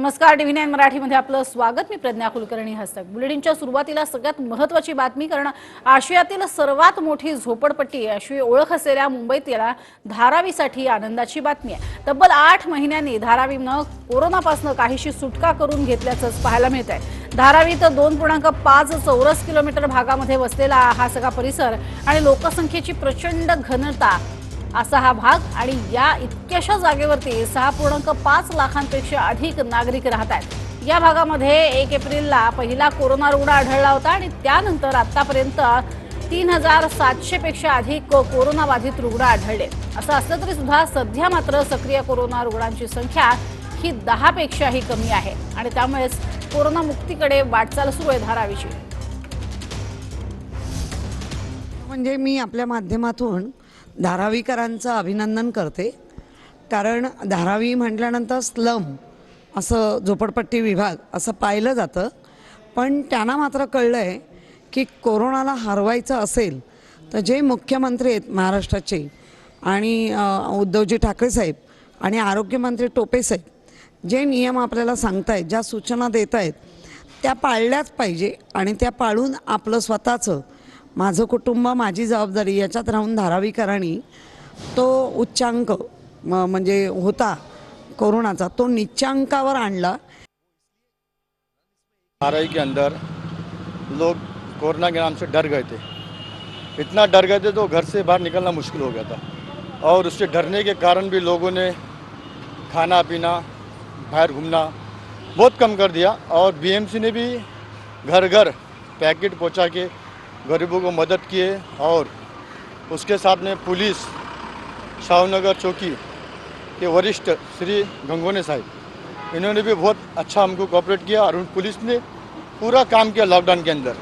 नमस्कार TV nine मराठीमध्ये आपलं स्वागत. मी प्रज्ञा कुलकर्णी हस्तक. बुलेटिनच्या सुरुवातीला सगळ्यात महत्वाची बातमी कारण आशियातील सर्वात मोठी झोपडपट्टी अशी ओळख असलेल्या मुंबईत याला धारावीसाठी आनंदाची बातमी आहे. तब्बल आठ महिन्यांनी धारावीनं कोरोनापासून काहीशी सुटका करून घेतल्याचंच पाहायला मिळत आहे धारावीत दोन पूर्णांक पाच चौरस किलोमीटर भागामध्ये वसलेला हा सगळा परिसर आणि लोकसंख्येची प्रचंड घनता असा हा भाग आणि या इतक्याशा जागेवरती सहा पूर्णांक पाच लाखांपेक्षा अधिक नागरिक राहत आहेत. या भागामध्ये एक एप्रिलला पहिला कोरोना रुग्ण आढळला होता आणि त्यानंतर आतापर्यंत तीन हजार सातशेपेक्षा अधिक कोरोनाबाधित रुग्ण आढळले. असं असलं तरी सुद्धा सध्या मात्र सक्रिय कोरोना रुग्णांची संख्या ही दहापेक्षाही कमी आहे आणि त्यामुळेच कोरोनामुक्तीकडे वाटचाल सुरू आहे धारावीची. म्हणजे मी आपल्या माध्यमातून धारावीकरांचं अभिनंदन करते. कारण धारावी म्हटल्यानंतर स्लम असं झोपडपट्टी विभाग असं पाहिलं जातं. पण त्यांना मात्र कळलं आहे की कोरोनाला हरवायचं असेल तर जे मुख्यमंत्री आहेत महाराष्ट्राचे आणि उद्धवजी ठाकरे साहेब आणि आरोग्यमंत्री टोपे साहेब जे नियम आपल्याला सांगतायत ज्या सूचना देत आहेत त्या पाळल्याच पाहिजे आणि त्या पाळून आपलं स्वतःचं माझं कुटुंब माझी जबाबदारी याच्यात राहून धारावीकरांनी तो उच्चांक म- म्हणजे होता कोरोनाचा तो निच्चांकावर आणला. धारावी के अंदर लोग कोरोना के नाम से डर गए थे। इतना डर गए थे तो घर से बाहर निकलना मुश्किल हो गया था। और उससे डरने के कारण भी लोगों ने खाना पीना बाहर घूमना बहुत कम कर दिया। और बीएमसी ने भी घर घर पैकेट पहुंचा के गरीबों को मदद किए और उसके साथ में पुलिस, शाहनगर चौकी के वरिष्ठ श्री गंगोने साहिब, इन्होंने भी बहुत अच्छा हमको कॉपरेट किया और उन पुलिस ने पूरा काम किया लॉकडाउन के अंदर।